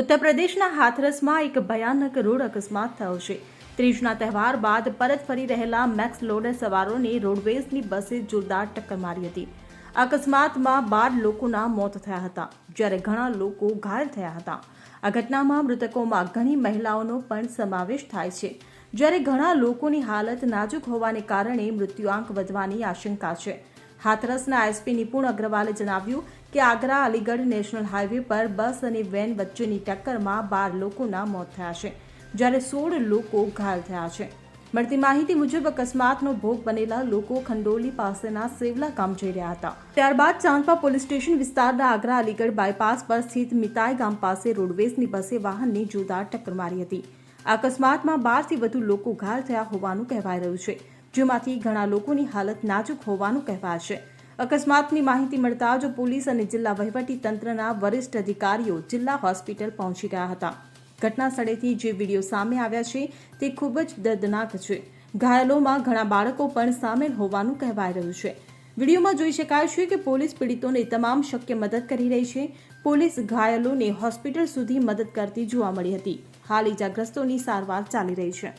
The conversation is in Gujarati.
ઉત્તર પ્રદેશના હાથરસમાં એક ભયાનક રોડ અકસ્માત થયો છે. ત્રીજના તહેવાર બાદ પરત ફરી રહેલા મેક્સ લોડર સવારોને રોડવેઝની બસે જોરદાર ટક્કર મારી હતી. અકસ્માતમાં બાર લોકોના મોત થયા હતા. જ્યારે ઘણા લોકો ઘાયલ થયા હતા. આ ઘટનામાં મૃતકોમાં ઘણી મહિલાઓનો પણ સમાવેશ થાય છે. જ્યારે ઘણા લોકોની હાલત નાજુક હોવાને કારણે મૃત્યુઆંક વધવાની આશંકા છે. હાથરસના એસપી નિપુણ અગ્રવાલે જણાવ્યું કે આગ્રા અલીગઢ નેશનલ હાઈવે પર બસ અને વેન વચ્ચેની ટક્કરમાં બાર લોકોના મોત થયા છે, જ્યારે સોળ લોકો ઘાયલ થયા છે. મળતી માહિતી મુજબ અકસ્માતનો ભોગ બનેલા લોકો ખંડોલી પાસેના સેવલા ગામ જઈ રહ્યા હતા. ત્યારબાદ ચાંદપા પોલીસ સ્ટેશન વિસ્તારના આગ્રા અલીગઢ બાયપાસ પર સ્થિત મિતાઈ ગામ પાસે રોડવેઝની બસે વાહનની જોરદાર ટક્કર મારી હતી. અકસ્માતમાં બારથી વધુ લોકો ઘાયલ થયા હોવાનું કહેવાય રહ્યું છે. જેમાંથી ઘણા લોકોની હાલત નાજુક હોવાનું કહેવાય છે અકસ્માતની માહિતી મળતા જ પોલીસ અને જિલ્લા વહીવટી તંત્રના વરિષ્ઠ અધિકારીઓ જિલ્લા હોસ્પિટલ પહોંચી ગયા હતા. ઘટના સ્થળેથી જે વીડિયો સામે આવ્યા છે, તે ખૂબ જ દર્દનાક છે. ઘાયલોમાં ઘણા બાળકો પણ સામેલ હોવાનું કહેવાય રહ્યું છે. વિડીયોમાં જોઈ શકાય છે કે પોલીસ પીડિતોને તમામ શક્ય મદદ કરી રહી છે. પોલીસ ઘાયલોને હોસ્પિટલ સુધી મદદ કરતી જોવા મળી હતી. હાલ ઇજાગ્રસ્તોની સારવાર ચાલી રહી છે.